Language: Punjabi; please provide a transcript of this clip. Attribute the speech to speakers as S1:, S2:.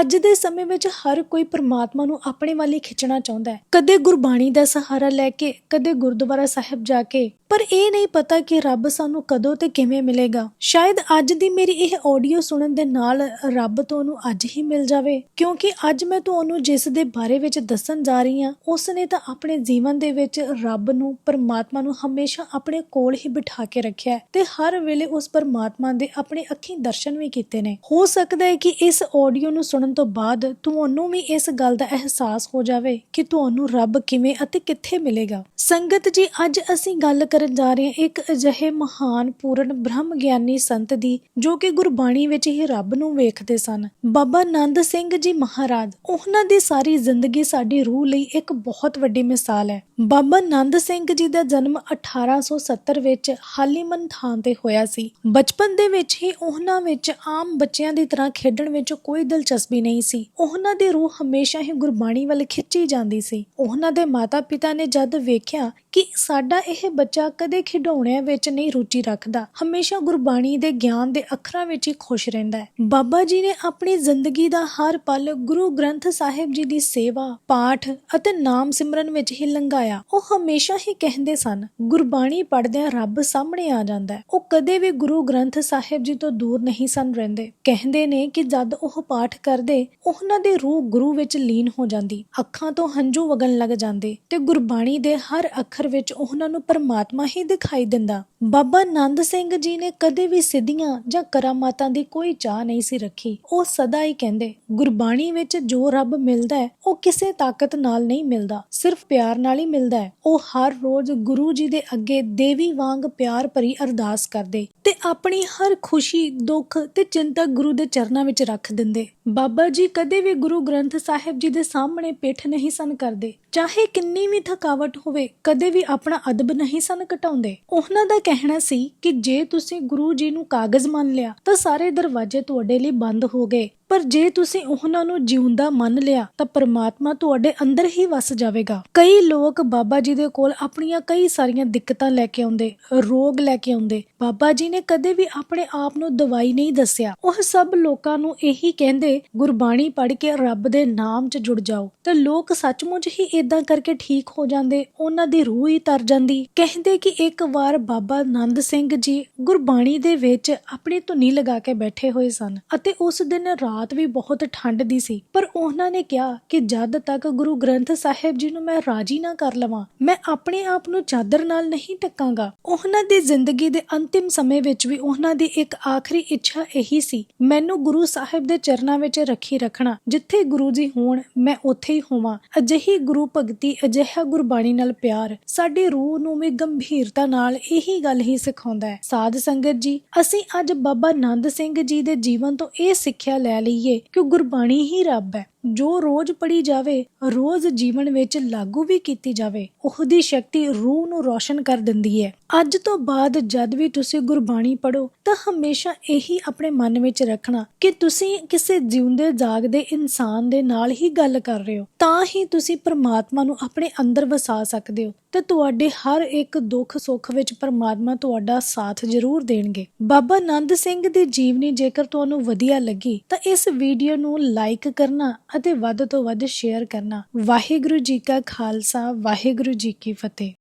S1: ਅੱਜ ਦੇ ਸਮੇਂ ਵਿੱਚ ਹਰ ਕੋਈ ਪਰਮਾਤਮਾ ਨੂੰ ਆਪਣੇ ਵੱਲ ਹੀ ਖਿੱਚਣਾ ਚਾਹੁੰਦਾ ਹੈ। ਕਦੇ ਗੁਰਬਾਣੀ ਦਾ ਸਹਾਰਾ ਲੈ ਕੇ, ਕਦੇ ਗੁਰਦੁਆਰਾ ਸਾਹਿਬ ਜਾ ਕੇ। ਪਰ ਇਹ ਨਹੀਂ ਪਤਾ ਕਿ ਰੱਬ ਸਾਨੂੰ ਕਦੋਂ ਤੇ ਕਿਵੇਂ ਮਿਲੇਗਾ। ਸ਼ਾਇਦ ਅੱਜ ਦੀ ਮੇਰੀ ਇਹ ਆਡੀਓ ਸੁਣਨ ਦੇ ਨਾਲ ਰੱਬ ਤੁਹਾਨੂੰ ਅੱਜ ਹੀ ਮਿਲ ਜਾਵੇ। ਕਿਉਂਕਿ ਅੱਜ ਮੈਂ ਤੁਹਾਨੂੰ ਜਿਸ ਦੇ ਬਾਰੇ ਵਿੱਚ ਦੱਸਣ ਜਾ ਰਹੀ ਹਾਂ ਉਸ ਨੇ ਤਾਂ ਆਪਣੇ ਜੀਵਨ ਦੇ ਵਿੱਚ ਰੱਬ ਨੂੰ, ਪਰਮਾਤਮਾ ਨੂੰ ਹਮੇਸ਼ਾ ਆਪਣੇ ਕੋਲ ਹੀ ਬਿਠਾ ਕੇ ਰੱਖਿਆ ਤੇ ਹਰ ਵੇਲੇ ਉਸ ਪਰਮਾਤਮਾ ਦੇ ਆਪਣੇ ਅੱਖੀਂ ਦਰਸ਼ਨ ਵੀ ਕੀਤੇ ਨੇ। ਹੋ ਸਕਦਾ ਹੈ ਕਿ ਇਸ ਆਡੀਓ ਨੂੰ ਸੁਣ ਸੁਣਨ ਤੋਂ ਬਾਅਦ ਤੁਹਾਨੂੰ ਵੀ ਇਸ ਗੱਲ ਦਾ ਅਹਿਸਾਸ ਹੋ ਜਾਵੇ ਕਿ ਤੁਹਾਨੂੰ ਰੱਬ ਕਿਵੇਂ ਅਤੇ ਕਿੱਥੇ ਮਿਲੇਗਾ। ਸੰਗਤ ਜੀ, ਅੱਜ ਅਸੀਂ ਗੱਲ ਕਰਨ ਜਾ ਰਹੇ ਹਾਂ ਇੱਕ ਅਜਿਹੇ ਮਹਾਨ ਪੂਰਨ ਬ੍ਰਹਮ ਗਿਆਨੀ ਸੰਤ ਦੀ, ਜੋ ਕਿ ਗੁਰਬਾਣੀ ਵਿੱਚ ਹੀ ਰੱਬ ਨੂੰ ਵੇਖਦੇ ਸਨ। ਬਾਬਾ ਨੰਦ ਸਿੰਘ ਜੀ ਮਹਾਰਾਜ, ਉਹਨਾਂ ਦੀ ਸਾਰੀ ਜ਼ਿੰਦਗੀ ਸਾਡੀ ਰੂਹ ਲਈ ਇੱਕ ਬਹੁਤ ਵੱਡੀ ਮਿਸਾਲ ਹੈ। ਬਾਬਾ ਨੰਦ ਸਿੰਘ ਜੀ ਦਾ ਜਨਮ 1870 ਵਿੱਚ ਹਾਲੀਮਨ ਥਾਂ ਤੇ ਹੋਇਆ ਸੀ। ਬਚਪਨ ਦੇ ਵਿੱਚ ਹੀ ਉਹਨਾਂ ਵਿੱਚ ਆਮ ਬੱਚਿਆਂ ਦੀ ਤਰ੍ਹਾਂ ਖੇਡਣ ਵਿੱਚ ਕੋਈ ਦਿਲਚਸਪੀ ਨਹੀਂ ਸੀ। ਉਹਨਾਂ ਦੀ ਰੂਹ ਹਮੇਸ਼ਾ ਹੀ ਗੁਰਬਾਣੀ ਵੱਲ ਖਿੱਚੀ ਜਾਂਦੀ ਸੀ। ਉਹਨਾਂ ਦੇ ਮਾਤਾ-ਪਿਤਾ ਨੇ ਜਦ ਵੇਖਿਆ ਕਿ ਸਾਡਾ ਇਹ ਬੱਚਾ ਕਦੇ ਖਿਡੌਣਿਆਂ ਵਿੱਚ ਨਹੀਂ ਰੁਚੀ ਰੱਖਦਾ, ਹਮੇਸ਼ਾ ਗੁਰਬਾਣੀ ਦੇ ਗਿਆਨ ਦੇ ਅੱਖਰਾਂ ਵਿੱਚ ਹੀ ਖੁਸ਼ ਰਹਿੰਦਾ ਹੈ। ਬਾਬਾ ਜੀ ਨੇ ਆਪਣੀ ਜ਼ਿੰਦਗੀ ਦਾ ਹਰ ਪਲ ਗੁਰੂ ਗ੍ਰੰਥ ਸਾਹਿਬ ਜੀ ਦੀ ਸੇਵਾ, ਪਾਠ ਅਤੇ ਨਾਮ ਸਿਮਰਨ ਵਿੱਚ ਹੀ ਲੰਘਾਇਆ। ਉਹ ਹਮੇਸ਼ਾ ਹੀ ਕਹਿੰਦੇ ਸਨ, ਗੁਰਬਾਣੀ ਪੜ੍ਹਦਿਆਂ ਰੱਬ ਸਾਹਮਣੇ ਆ ਜਾਂਦਾ ਹੈ। ਉਹ ਕਦੇ ਵੀ ਗੁਰੂ ਗ੍ਰੰਥ ਸਾਹਿਬ ਜੀ ਤੋਂ ਦੂਰ ਨਹੀਂ ਸਨ ਰਹਿੰਦੇ। ਕਹਿੰਦੇ ਨੇ ਕਿ ਜਦ ਉਹ ਪਾਠ ਕਰ ਕਰਦੇ, ਉਹਨਾਂ ਦੀ ਰੂਹ ਗੁਰੂ ਵਿੱਚ ਲੀਨ ਹੋ ਜਾਂਦੀ। ਅੱਖਾਂ ਤੋਂ ਹੰਝੂ ਵਗਣ ਲੱਗ ਜਾਂਦੇ ਤੇ ਗੁਰਬਾਣੀ ਦੇ ਹਰ ਅੱਖਰ ਵਿੱਚ ਉਹਨਾਂ ਨੂੰ ਪਰਮਾਤਮਾ ਹੀ ਦਿਖਾਈ ਦਿੰਦਾ। ਬਾਬਾ ਨੰਦ ਸਿੰਘ ਜੀ ਨੇ ਕਦੇ ਵੀ ਸਿੱਧੀਆਂ ਜਾਂ ਕਰਾਮਾਤਾਂ ਦੀ ਕੋਈ ਚਾਹ ਨਹੀਂ ਸੀ ਰੱਖੀ। ਉਹ ਸਦਾ ਹੀ ਕਹਿੰਦੇ, ਗੁਰਬਾਣੀ ਵਿੱਚ ਜੋ ਰੱਬ ਮਿਲਦਾ ਹੈ, ਉਹ ਕਿਸੇ ਤਾਕਤ ਨਾਲ ਨਹੀਂ ਮਿਲਦਾ। ਸਿਰਫ ਪਿਆਰ ਨਾਲ ਹੀ ਮਿਲਦਾ ਹੈ। ਉਹ ਹਰ ਰੋਜ਼ ਗੁਰੂ ਜੀ ਦੇ ਅੱਗੇ ਦੇਵੀ ਵਾਂਗ ਪਿਆਰ ਭਰੀ ਅਰਦਾਸ ਕਰਦੇ ਤੇ ਆਪਣੀ ਹਰ ਖੁਸ਼ੀ, ਦੁੱਖ ਤੇ ਚਿੰਤਾ ਗੁਰੂ ਦੇ ਚਰਨਾਂ ਵਿੱਚ ਰੱਖ ਦਿੰਦੇ। ਬਾਬਾ ਬਾਬਾ ਜੀ ਕਦੇ ਵੀ ਗੁਰੂ ਗ੍ਰੰਥ ਸਾਹਿਬ ਜੀ ਦੇ ਸਾਹਮਣੇ ਪਿੱਠ ਨਹੀਂ ਸਨ ਕਰਦੇ। ਚਾਹੇ ਕਿੰਨੀ ਵੀ ਥਕਾਵਟ ਹੋਵੇ, ਕਦੇ ਵੀ ਆਪਣਾ ਅਦਬ ਨਹੀਂ ਸਨ ਘਟਾਉਂਦੇ। ਉਹਨਾਂ ਦਾ ਕਹਿਣਾ ਸੀ ਕਿ ਜੇ ਤੁਸੀਂ ਗੁਰੂ ਜੀ ਨੂੰ ਕਾਗਜ਼ ਮੰਨ ਲਿਆ, ਤਾਂ ਸਾਰੇ ਦਰਵਾਜ਼ੇ ਤੁਹਾਡੇ ਲਈ ਬੰਦ ਹੋ ਗਏ। ਪਰ ਜੇ ਤੁਸੀਂ ਉਹਨਾਂ ਨੂੰ ਜਿਉਂਦਾ ਮੰਨ ਲਿਆ, ਤਾਂ ਪਰਮਾਤਮਾ ਤੁਹਾਡੇ ਅੰਦਰ ਹੀ ਵਸ ਜਾਵੇਗਾ। ਕਈ ਲੋਕ ਬਾਬਾ ਜੀ ਦੇ ਕੋਲ ਆਪਣੀਆਂ ਕਈ ਸਾਰੀਆਂ ਦਿੱਕਤਾਂ ਲੈ ਕੇ ਆਉਂਦੇ, ਰੋਗ ਲੈ ਕੇ ਆਉਂਦੇ। ਬਾਬਾ ਜੀ ਨੇ ਕਦੇ ਵੀ ਆਪਣੇ ਆਪ ਨੂੰ ਦਵਾਈ ਨਹੀਂ ਦੱਸਿਆ। ਉਹ ਸਭ ਲੋਕਾਂ ਨੂੰ ਇਹੀ ਕਹਿੰਦੇ, ਗੁਰਬਾਣੀ ਪੜ੍ਹ ਕੇ ਰੱਬ ਦੇ ਨਾਮ 'ਚ ਜੁੜ ਜਾਓ। ਤੇ ਲੋਕ ਸੱਚਮੁੱਚ ਹੀ ਇਦਾਂ ਕਰਕੇ ਠੀਕ ਹੋ ਜਾਂਦੇ, ਉਹਨਾਂ ਦੀ ਰੂਹ ਹੀ ਤਰ ਜਾਂਦੀ। ਕਹਿੰਦੇ ਕਿ ਇੱਕ ਵਾਰ ਬਾਬਾ ਆਨੰਦ ਸਿੰਘ ਜੀ ਗੁਰਬਾਣੀ ਦੇ ਵਿੱਚ ਆਪਣੀ ਧੁਨੀ ਲਗਾ ਕੇ ਬੈਠੇ ਹੋਏ ਸਨ ਅਤੇ ਉਸ ਦਿਨ ਰਾਤ ਵੀ ਬਹੁਤ ਠੰਡ ਦੀ ਸੀ। ਪਰ ਉਹਨਾਂ ਨੇ ਕਿਹਾ ਕਿ ਜਦ ਤੱਕ ਗੁਰੂ ਗ੍ਰੰਥ ਸਾਹਿਬ ਜੀ ਨੂੰ ਮੈਂ ਰਾਜੀ ਨਾ ਕਰ ਲਵਾਂ, ਮੈਂ ਆਪਣੇ ਆਪ ਨੂੰ ਚਾਦਰ ਨਾਲ ਨਹੀਂ ਟੱਕਾਂਗਾ ਉਹਨਾਂ ਦੀ ਜ਼ਿੰਦਗੀ ਦੇ ਅੰਤਿਮ ਸਮੇਂ ਵਿੱਚ ਵੀ ਉਹਨਾਂ ਦੀ ਇੱਕ ਆਖਰੀ ਇੱਛਾ ਇਹੀ ਸੀ, ਮੈਨੂੰ ਗੁਰੂ ਸਾਹਿਬ ਦੇ ਚਰਨਾਂ ਵਿੱਚ ਰੱਖੀ ਰੱਖਣਾ, ਜਿੱਥੇ ਗੁਰੂ ਜੀ ਹੋਣ, ਮੈਂ ਉੱਥੇ ਹੀ ਹੋਵਾਂ। ਅਜਿਹੀ ਗੁਰੂ ਭਗਤੀ, ਅਜਿਹਾ ਗੁਰਬਾਣੀ ਨਾਲ ਪਿਆਰ, ਸਾਡੀ ਰੂਹ ਨੂੰ ਵੀ ਗੰਭੀਰਤਾ ਨਾਲ ਇਹੀ ਗੱਲ ਹੀ ਸਿਖਾਉਂਦਾ ਹੈ। ਸਾਧ ਸੰਗਤ ਜੀ, ਅਸੀਂ ਅੱਜ ਬਾਬਾ ਨੰਦ ਸਿੰਘ ਜੀ ਦੇ ਜੀਵਨ ਤੋਂ ਇਹ ਸਿੱਖਿਆ ਲੈ ਲਈਏ ਕਿ ਗੁਰਬਾਣੀ ਹੀ ਰੱਬ ਹੈ। ਜੋ ਰੋਜ਼ ਪੜੀ ਜਾਵੇ, ਰੋਜ਼ ਜੀਵਨ ਵਿੱਚ ਲਾਗੂ ਵੀ ਕੀਤੀ ਜਾਵੇ, ਉਹਦੀ ਸ਼ਕਤੀ ਰੂਹ ਨੂੰ ਰੋਸ਼ਨ ਕਰ ਦਿੰਦੀ ਹੈ। ਅੱਜ ਤੋਂ ਬਾਅਦ ਜਦ ਵੀ ਤੁਸੀਂ ਗੁਰਬਾਣੀ ਪੜੋ ਤਾਂ ਹਮੇਸ਼ਾ ਇਹੀ ਆਪਣੇ ਮਨ ਵਿੱਚ ਰੱਖਣਾ ਕਿ ਤੁਸੀਂ ਕਿਸੇ ਜਿਉਂਦੇ ਜਾਗਦੇ ਇਨਸਾਨ ਦੇ ਨਾਲ ਹੀ ਗੱਲ ਕਰ ਰਹੇ ਹੋ। ਤਾਂ ਹੀ ਤੁਸੀਂ ਪਰਮਾਤਮਾ ਨੂੰ ਆਪਣੇ ਅੰਦਰ ਵਸਾ ਸਕਦੇ ਹੋ ਤੇ ਤੁਹਾਡੇ ਹਰ ਇੱਕ ਦੁੱਖ ਸੁੱਖ ਵਿੱਚ ਪ੍ਰਮਾਤਮਾ ਤੁਹਾਡਾ ਸਾਥ ਜ਼ਰੂਰ ਦੇਣਗੇ। ਬਾਬਾ ਆਨੰਦ ਸਿੰਘ ਦੀ ਜੀਵਨੀ ਜੇਕਰ ਤੁਹਾਨੂੰ ਵਧੀਆ ਲੱਗੀ, ਤਾਂ ਇਹ ਇਸ ਵੀਡੀਓ ਨੂੰ ਲਾਈਕ ਕਰਨਾ ਅਤੇ ਵੱਧ ਤੋਂ ਵੱਧ ਸ਼ੇਅਰ ਕਰਨਾ। ਵਾਹਿਗੁਰੂ ਜੀ ਕਾ ਖਾਲਸਾ, ਵਾਹਿਗੁਰੂ ਜੀ ਕੀ ਫਤਿਹ।